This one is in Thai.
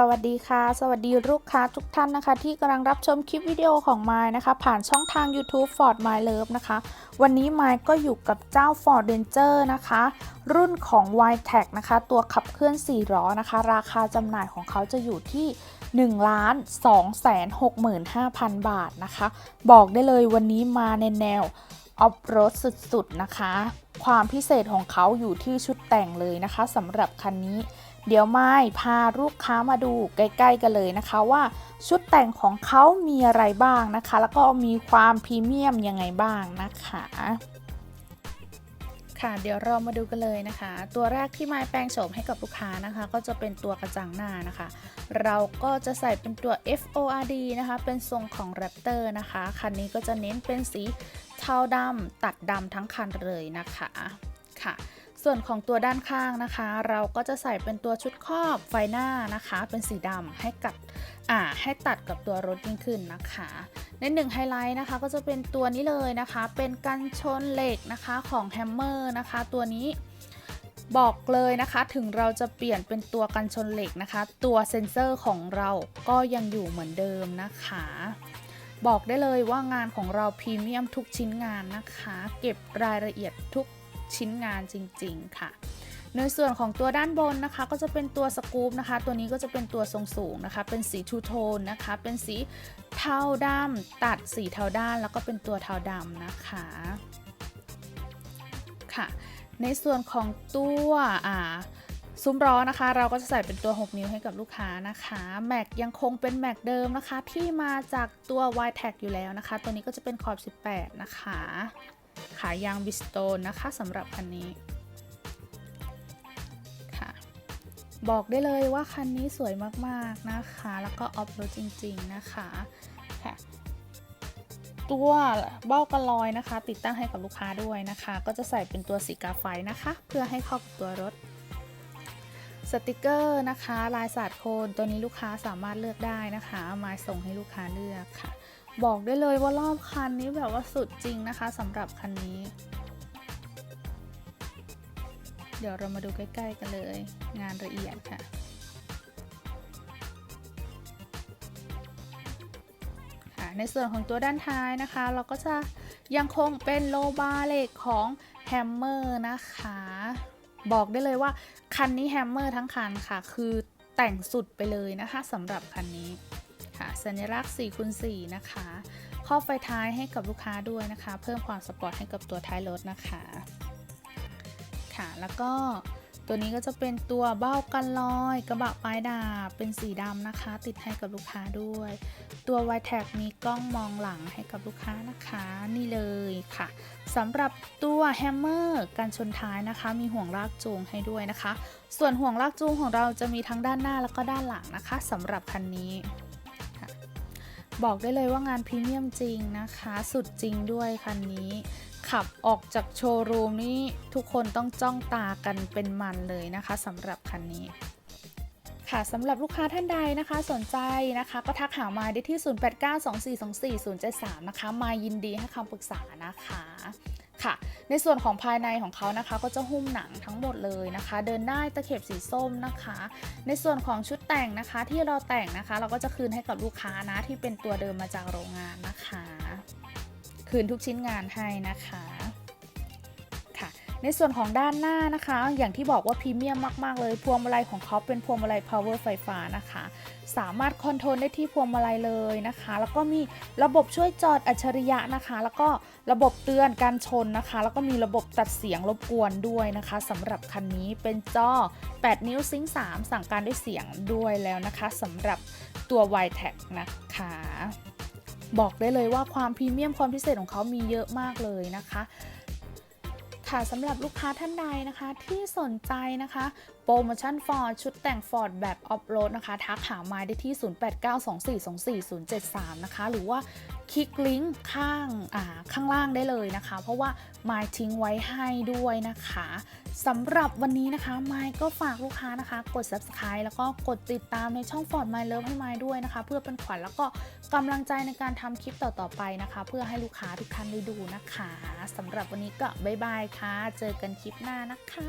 สวัสดีค่ะ สวัสดีลูกค้าทุกท่านนะคะ ที่กำลังรับชมคลิปวิดีโอของไมค์นะคะ ผ่านช่องทาง YouTube Ford My Love นะคะ วันนี้ไมค์ก็อยู่กับเจ้า Ford Ranger นะคะ รุ่นของ y t e c นะคะ ตัวขับเคลื่อน4ล้อนะคะ ราคาจำหน่ายของเขาจะอยู่ที่1ล้าน2แสน65,000 บาทนะคะ บอกได้เลยวันนี้มาในแนว ออฟโรดสุดๆนะคะ ความพิเศษของเขาอยู่ที่ชุดแต่งเลยนะคะสำหรับคันนี้ เดี๋ยวไม่พาลูกค้ามาดูใกล้ๆกันเลยนะคะว่าชุดแต่งของเขามีอะไรบ้างนะคะ แล้วก็มีความพรีเมียมยังไงบ้างนะคะ ค่ะเดี๋ยวเรามาดูกันเลยนะคะ ตัวแรกที่ไม้แปลงโฉมให้กับลูกค้านะคะ ก็จะเป็นตัวกระจังหน้านะคะ เราก็จะใส่เป็นตัว FORD นะคะ เป็นทรงของ Raptor นะคะ คันนี้ก็จะเน้นเป็นสีเทาดำตัดดำทั้งคันเลยนะคะค่ะ ส่วนของตัวด้านข้างนะคะ เราก็จะใส่เป็นตัวชุดครอบไฟหน้านะคะ เป็นสีดำให้กับอ่าให้ตัดกับตัวรถยิ่งขึ้นนะคะ ในหนึ่งไฮไลท์นะคะก็จะเป็นตัวนี้เลยนะคะ เป็นกันชนเหล็กนะคะของแฮมเมอร์นะคะ ตัวนี้บอกเลยนะคะถึงเราจะเปลี่ยนเป็นตัวกันชนเหล็กนะคะ ตัวเซ็นเซอร์ของเราก็ยังอยู่เหมือนเดิมนะคะ บอกได้เลยว่างานของเราพรีเมียมทุกชิ้นงานนะคะ เก็บรายละเอียดทุกชิ้นงานจริง ๆ ค่ะ ในส่วนของตัวด้านบนนะคะ ก็จะเป็นตัวสกู๊ปนะคะ ตัวนี้ก็จะเป็นตัวทรงสูงนะคะ เป็นสีทูโทนนะคะ เป็นสีเทาดำตัดสีเทาด้าน แล้วก็เป็นตัวเทาดำนะคะค่ะ ในส่วนของตัวอ่าซุ้มล้อนะคะ เราก็จะใส่เป็นตัว 6 นิ้วให้กับลูกค้านะคะแม็กยังคงเป็นแม็กเดิมนะคะ ที่มาจากตัว y t a g อยู่แล้วนะคะ ตัวนี้ก็จะเป็นขอบ 18 นะคะ ขายางบิสโตนนะคะสำหรับคันนี้ บอกได้เลยว่าคันนี้สวยมากๆนะคะ แล้วก็ออฟโรดจริง ๆ นะคะค่ะตัวเบ้ากันลอยนะคะ ติดตั้งให้กับลูกค้าด้วยนะคะ ก็จะใส่เป็นตัวสีกาไฟนะคะ เพื่อให้เข้ากับตัวรถสติกเกอร์นะคะ ลายสาดโคนตัวนี้ลูกค้าสามารถเลือกได้นะคะมาส่งให้ลูกค้าเลือกค่ะ บอกได้เลยว่ารอบคันนี้แบบว่าสุดจริงนะคะสำหรับคันนี้ เดี๋ยวเรามาดูใกล้ ๆ กันเลย งานละเอียดค่ะค่ะ ในส่วนของตัวด้านท้ายนะคะ เราก็จะยังคงเป็นโลบาเหล็กของแฮมเมอร์นะคะ บอกได้เลยว่า คันนี้แฮมเมอร์ทั้งคันค่ะ คือแต่งสุดไปเลยนะคะสำหรับคันนี้ค่ะสัญลักษณ์4คูณ4นะคะครอบไฟท้ายให้กับลูกค้าด้วยนะคะ เพิ่มความสปอร์ตให้กับตัวท้ายรถนะคะ ค่ะ แล้วก็ตัวนี้ก็จะเป็นตัวเบ้ากันลอยกระบะปลายดาบเป็นสีดำนะคะ ติดให้กับลูกค้าด้วย ตัว y t a g มีกล้องมองหลังให้กับลูกค้านะคะนี่เลยค่ะสำหรับตัวแฮมเมอร์การชนท้ายนะคะ มีห่วงลากจูงให้ด้วยนะคะ ส่วนห่วงลากจูงของเราจะมีทั้งด้านหน้าแล้วก็ด้านหลังนะคะสำหรับคันนี้บอกได้เลยว่างานพรีเมียมจริงนะคะ สุดจริงด้วยคันนี้ ขับออกจากโชว์รูมนี่ทุกคนต้องจ้องตากันเป็นมันเลยนะคะสำหรับคันนี้ค่ะสำหรับลูกค้าท่านใดนะคะสนใจนะคะ ก็ทักหามาได้ที่ 0892424073 นะคะ มายินดีให้คำปรึกษานะคะค่ะ ในส่วนของภายในของเขานะคะ ก็จะหุ้มหนังทั้งหมดเลยนะคะ เดินได้ตะเข็บสีส้มนะคะ ในส่วนของชุดแต่งนะคะ ที่เราแต่งนะคะ เราก็จะคืนให้กับลูกค้านะที่เป็นตัวเดิมมาจากโรงงานนะคะ คืนทุกชิ้นงานให้นะคะค่ะในส่วนของด้านหน้านะคะ อย่างที่บอกว่าพรีเมียมมาก ๆ เลยพวงมาลัยของเขาเป็นพวงมาลัย power ไฟฟ้านะคะ สามารถคอนโทรลได้ที่พวงมาลัยเลยนะคะ แล้วก็มีระบบช่วยจอดอัจฉริยะนะคะ แล้วก็ระบบเตือนการชนนะคะ แล้วก็มีระบบตัดเสียงรบกวนด้วยนะคะสำหรับคันนี้เป็นจอ 8 นิ้วซิงค์3สั่งการด้วยเสียงด้วยแล้วนะคะสำหรับตัว y t a g นะคะ บอกได้เลยว่าความพรีเมียมความพิเศษของเขามีเยอะมากเลยนะคะค่ะสำหรับลูกค้าท่านใดนะคะที่สนใจนะคะโปรโมชั่นฟอร์ดชุดแต่งฟอร์ดแบบออฟโรดนะคะ ทักหามาได้ที่ 0892424073 นะคะ หรือว่า คลิกลิงก์ข้างาข้างล่างได้เลยนะคะ เพราะว่าไมายทิ้งไว้ให้ด้วยนะคะสำหรับวันนี้นะคะไมายก็ฝากลูกค้านะคะ กด subscribe แล้วก็กดติดตามในช่อง Ford My Love ให้ไมายด้วยนะคะ เพื่อเป็นขวัญแล้วก็กำลังใจในการทำคลิปต่อๆไปนะคะ เพื่อให้ลูกค้าทุกท่านได้ดูนะคะสำหรับวันนี้ก็บ๊ายบายค่ะ เจอกันคลิปหน้านะคะ